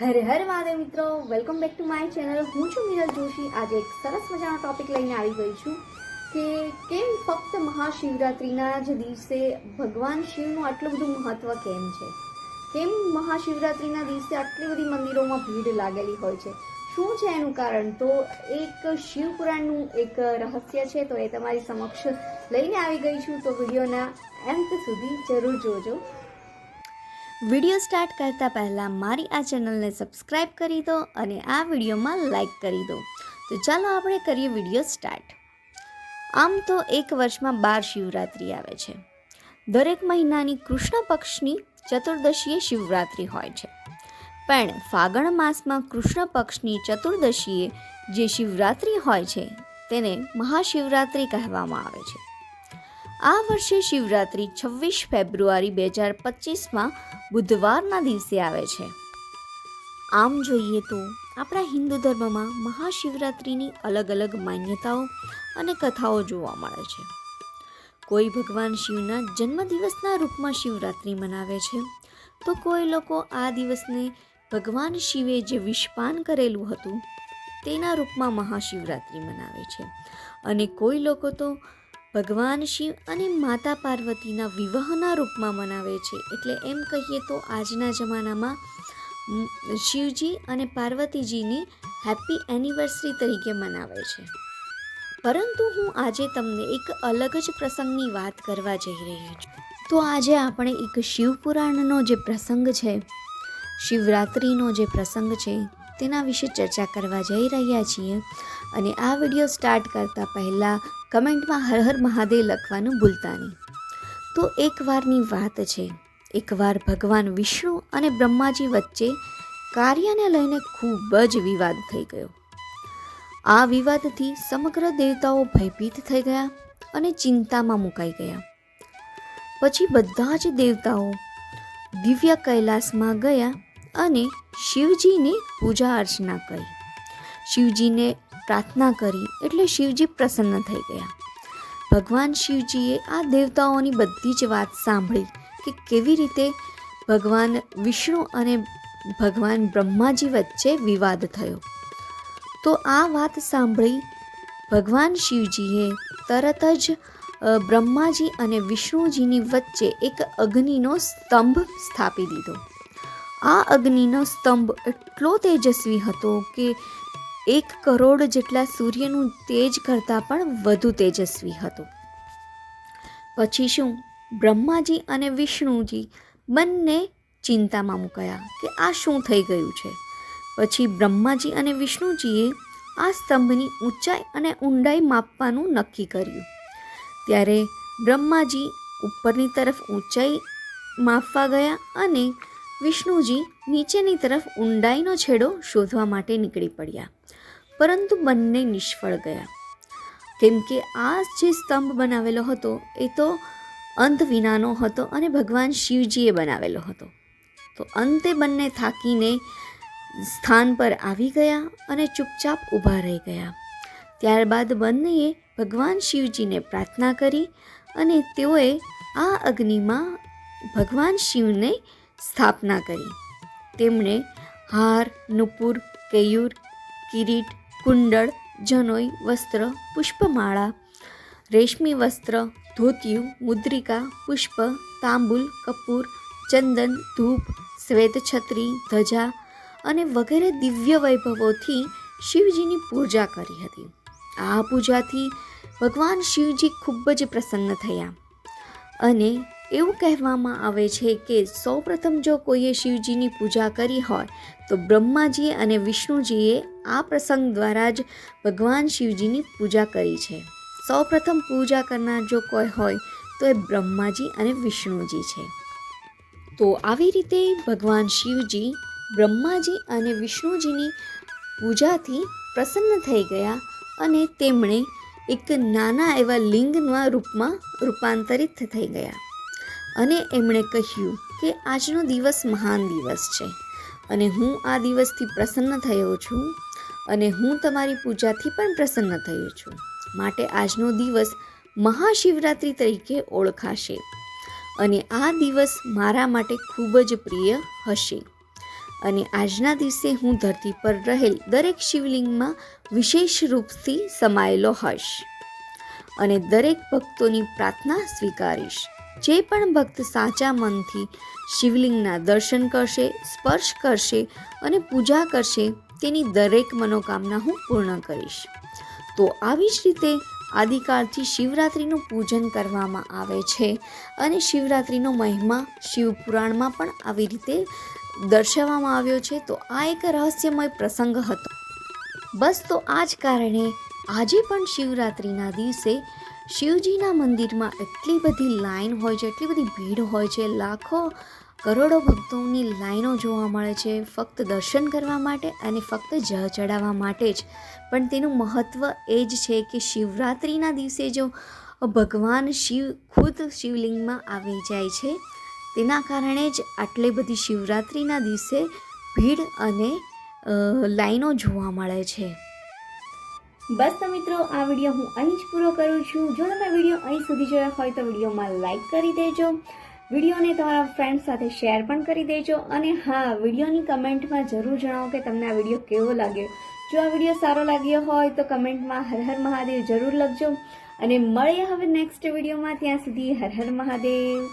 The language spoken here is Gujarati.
હરે હર મહાદેવ મિત્રો welcome back to my channel હું છું મિરલ જોશી. આજે એક સરસ મજાનો ટોપિક લઈને આવી ગઈ છું કે કેમ ફક્ત મહાશિવરાત્રિના જ દિવસે ભગવાન શિવનું આટલું બધું મહત્વ કેમ છે? કેમ મહાશિવરાત્રિના દિવસે આટલી બધી મંદિરોમાં ભીડ લાગેલી હોય છે? શું છે એનું કારણ? તો એક શિવપુરાણનું એક રહસ્ય છે, તો એ તમારી સમક્ષ લઈને આવી ગઈ છું. તો વિડીયોના અંત સુધી જરૂર જોજો. વીડિયો સ્ટાર્ટ કરતાં પહેલાં મારી આ ચેનલને સબસ્ક્રાઈબ કરી દો અને આ વિડીયોમાં લાઈક કરી દો. તો ચાલો આપણે કરીએ વીડિયો સ્ટાર્ટ. આમ તો એક વર્ષમાં બાર શિવરાત્રિ આવે છે. દરેક મહિનાની કૃષ્ણ પક્ષની ચતુર્દશીએ શિવરાત્રિ હોય છે. પણ ફાગણ માસમાં કૃષ્ણ પક્ષની ચતુર્દશીએ જે શિવરાત્રિ હોય છે, તેને મહાશિવરાત્રિ કહેવામાં આવે છે. આ વર્ષે શિવરાત્રિ છવ્વીસ ફેબ્રુઆરી બે હજાર પચીસમાં બુધવારના દિવસે આવે છે. આમ જોઈએ તો આપણા હિન્દુ ધર્મમાં મહાશિવરાત્રિની અલગ અલગ માન્યતાઓ અને કથાઓ જોવા મળે છે. કોઈ ભગવાન શિવના જન્મદિવસના રૂપમાં શિવરાત્રિ મનાવે છે, તો કોઈ લોકો આ દિવસને ભગવાન શિવે જે વિષપાન કરેલું હતું, તેના રૂપમાં મહાશિવરાત્રિ મનાવે છે. અને કોઈ લોકો તો ભગવાન શિવ અને માતા પાર્વતીના વિવાહના રૂપમાં મનાવે છે. એટલે એમ કહીએ તો આજના જમાનામાં શિવજી અને પાર્વતીજીની હેપી એનિવર્સરી તરીકે મનાવે છે. પરંતુ હું આજે તમને એક અલગ જ પ્રસંગની વાત કરવા જઈ રહી છું. તો આજે આપણે એક શિવપુરાણનો જે પ્રસંગ છે, શિવરાત્રિનો જે પ્રસંગ છે, તેના વિશે ચર્ચા કરવા જઈ રહ્યા છીએ. અને આ વીડિયો સ્ટાર્ટ કરતાં પહેલાં કમેન્ટમાં હર હર મહાદેવ લખવાનું ભૂલતા નહીં. તો એકવારની વાત છે. એકવાર ભગવાન વિષ્ણુ અને બ્રહ્માજી વચ્ચે કાર્યને લઈને ખૂબ જ વિવાદ થઈ ગયો. આ વિવાદથી સમગ્ર દેવતાઓ ભયભીત થઈ ગયા અને ચિંતામાં મુકાઈ ગયા. પછી બધા જ દેવતાઓ દિવ્ય કૈલાસમાં ગયા અને શિવજીની પૂજા અર્ચના કરી. શિવજીને પ્રાર્થના કરી એટલે શિવજી પ્રસન્ન થઈ ગયા. ભગવાન શિવજીએ આ દેવતાઓની બધી જ વાત સાંભળી કે કેવી રીતે ભગવાન વિષ્ણુ અને ભગવાન બ્રહ્માજી વચ્ચે વિવાદ થયો. તો આ વાત સાંભળી ભગવાન શિવજીએ તરત જ બ્રહ્માજી અને વિષ્ણુજીની વચ્ચે એક અગ્નિનો સ્તંભ સ્થાપી દીધો. આ અગ્નિનો સ્તંભ એટલો તેજસ્વી હતો કે એક કરોડ જેટલા સૂર્યનું તેજ કરતાં પણ વધુ તેજસ્વી હતો. પછી શું? બ્રહ્માજી અને વિષ્ણુજી બંને ચિંતામાં મુકાયા કે આ શું થઈ ગયું છે? પછી બ્રહ્માજી અને વિષ્ણુજીએ આ સ્તંભની ઊંચાઈ અને ઊંડાઈ માપવાનું નક્કી કર્યું. ત્યારે બ્રહ્માજી ઉપરની તરફ ઊંચાઈ માપવા ગયા અને વિષ્ણુજી નીચેની તરફ ઊંડાઈનો છેડો શોધવા માટે નીકળી પડ્યા. પરંતુ બંને નિષ્ફળ ગયા. કેમ કે આ જે સ્તંભ બનાવેલો હતો, એ તો અંત વિનાનો હતો અને ભગવાન શિવજીએ બનાવેલો હતો. તો અંતે બંને થાકીને સ્થાન પર આવી ગયા અને ચૂપચાપ ઊભા રહી ગયા. ત્યારબાદ બંનેએ ભગવાન શિવજીને પ્રાર્થના કરી અને તેઓએ આ અગ્નિમાં ભગવાન શિવને સ્થાપના કરી. તેમણે હાર, નુપુર, કેયુર, કિરીટ, કુંડળ, જનોઈ, વસ્ત્ર, પુષ્પમાળા, રેશમી વસ્ત્ર, ધોતિયું, મુદ્રિકા, પુષ્પ, તાંબુલ, કપૂર, ચંદન, ધૂપ શ્વેત છત્રી ધજા અને વગેરે દિવ્ય વૈભવોથી શિવજીની પૂજા કરી હતી. આ પૂજાથી ભગવાન શિવજી ખૂબ જ પ્રસન્ન થયા અને એવું કહેવામાં આવે છે કે સૌપ્રથમ જો કોઈએ શિવજીની પૂજા કરી હોય, તો બ્રહ્માજીએ અને વિષ્ણુજીએ આ પ્રસંગ દ્વારા જ ભગવાન શિવજીની પૂજા કરી છે. સૌપ્રથમ પૂજા કરનાર જો કોઈ હોય, તો એ બ્રહ્માજી અને વિષ્ણુજી છે. તો આવી રીતે ભગવાન શિવજી, બ્રહ્માજી અને વિષ્ણુજીની પૂજાથી પ્રસન્ન થઈ ગયા અને તેમણે એક નાના એવા લિંગના રૂપમાં રૂપાંતરિત થઈ ગયા. અને એમણે કહ્યું કે આજનો દિવસ મહાન દિવસ છે અને હું આ દિવસથી પ્રસન્ન થયો છું અને હું તમારી પૂજાથી પણ પ્રસન્ન થયો છું. માટે આજનો દિવસ મહાશિવરાત્રિ તરીકે ઓળખાશે અને આ દિવસ મારા માટે ખૂબ જ પ્રિય હશે. અને આજના દિવસે હું ધરતી પર રહેલ દરેક શિવલિંગમાં વિશેષ રૂપથી સમાયેલો હશ અને દરેક ભક્તોની પ્રાર્થના સ્વીકારીશ. જે પણ ભક્ત સાચા મનથી શિવલિંગના દર્શન કરશે, સ્પર્શ કરશે અને પૂજા કરશે, તેની દરેક મનોકામના હું પૂર્ણ કરીશ. તો આવી જ રીતે આદિકાળથી શિવરાત્રિનું પૂજન કરવામાં આવે છે અને શિવરાત્રિનો મહિમા શિવપુરાણમાં પણ આવી રીતે દર્શાવવામાં આવ્યો છે. તો આ એક રહસ્યમય પ્રસંગ હતો. બસ તો આ જ કારણે આજે પણ શિવરાત્રિના દિવસે શિવજીના મંદિરમાં એટલી બધી લાઈન હોય છે, એટલી બધી ભીડ હોય છે, લાખો કરોડો ભક્તોની લાઈનો જોવા મળે છે, ફક્ત દર્શન કરવા માટે અને ફક્ત જળ ચડાવવા માટે જ. પણ તેનું મહત્ત્વ એ જ છે કે શિવરાત્રિના દિવસે જો ભગવાન શિવ ખુદ શિવલિંગમાં આવી જાય છે, તેના કારણે જ આટલી બધી શિવરાત્રિના દિવસે ભીડ અને લાઈનો જોવા મળે છે. બસ તો મિત્રો, આ વીડિયો હું અહીં જ પૂરો કરું છું. જો તમે વીડિયો અહીં સુધી જોયો હોય તો વિડીયોમાં લાઈક કરી દેજો. વિડીયોને તમારા ફ્રેન્ડ્સ સાથે શેર પણ કરી દેજો. અને હા, વિડીયોની કમેન્ટમાં જરૂર જણાવો કે તમને આ વીડિયો કેવો લાગ્યો. જો આ વીડિયો સારો લાગ્યો હોય તો કમેન્ટમાં હર હર મહાદેવ જરૂર લખજો. અને મળીએ હવે નેક્સ્ટ વિડીયોમાં. ત્યાં સુધી હર હર મહાદેવ.